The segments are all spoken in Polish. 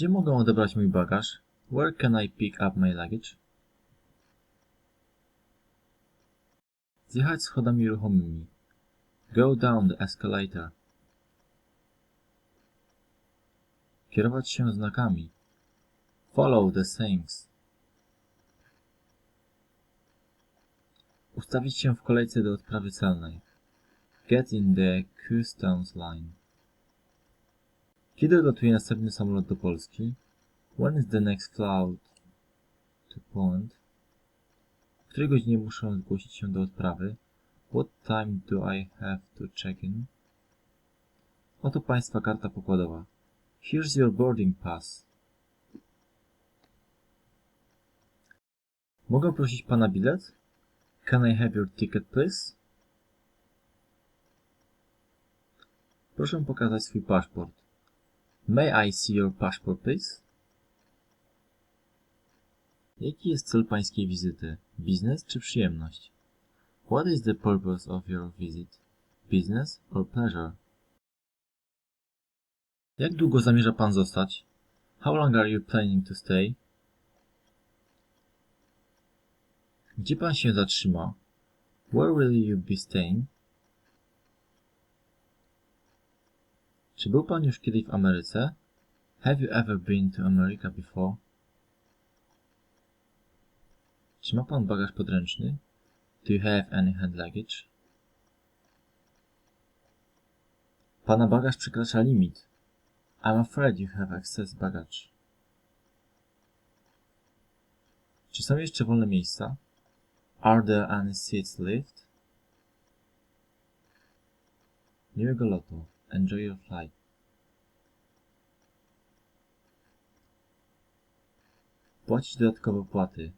Gdzie mogę odebrać mój bagaż? Where can I pick up my luggage? Zjechać schodami ruchomymi. Go down the escalator. Kierować się znakami. Follow the sayings. Ustawić się w kolejce do odprawy celnej. Get in the customs line. Kiedy odlatuje następny samolot do Polski? When is the next flight to Poland? W której godzinie muszę zgłosić się do odprawy? What time do I have to check in? Oto Państwa karta pokładowa. Here's your boarding pass. Mogę prosić Pana bilet? Can I have your ticket, please? Proszę pokazać swój paszport. May I see your passport, please? Jaki jest cel pańskiej wizyty? Biznes czy przyjemność? What is the purpose of your visit? Business or pleasure? Jak długo zamierza pan zostać? How long are you planning to stay? Gdzie pan się zatrzyma? Where will you be staying? Czy był pan już kiedyś w Ameryce? Have you ever been to America before? Czy ma pan bagaż podręczny? Do you have any hand luggage? Pana bagaż przekracza limit. I'm afraid you have excess baggage. Czy są jeszcze wolne miejsca? Are there any seats left? Miłego lotu. Enjoy your flight. Płacić dodatkowe opłaty.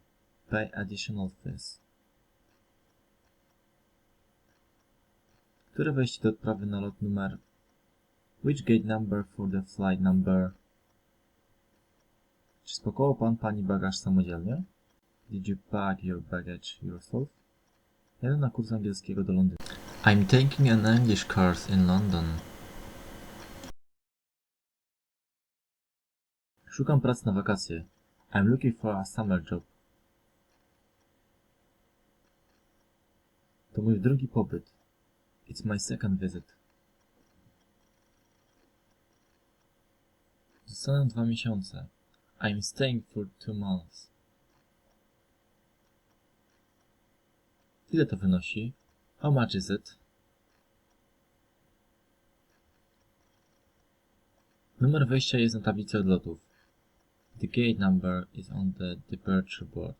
Pay additional fees. Które wejście do odprawy na lot numer? Which gate number for the flight number? Czy spakował pan pani bagaż samodzielnie? Did you pack your baggage yourself? Jadę na kurs angielskiego do Londynu. I'm taking an English course in London. Szukam pracy na wakacje. I'm looking for a summer job. To mój drugi pobyt. It's my second visit. Zostanę dwa miesiące. I'm staying for two months. Ile to wynosi? How much is it? Numer wejścia jest na tablicy odlotów. The gate number is on the departure board.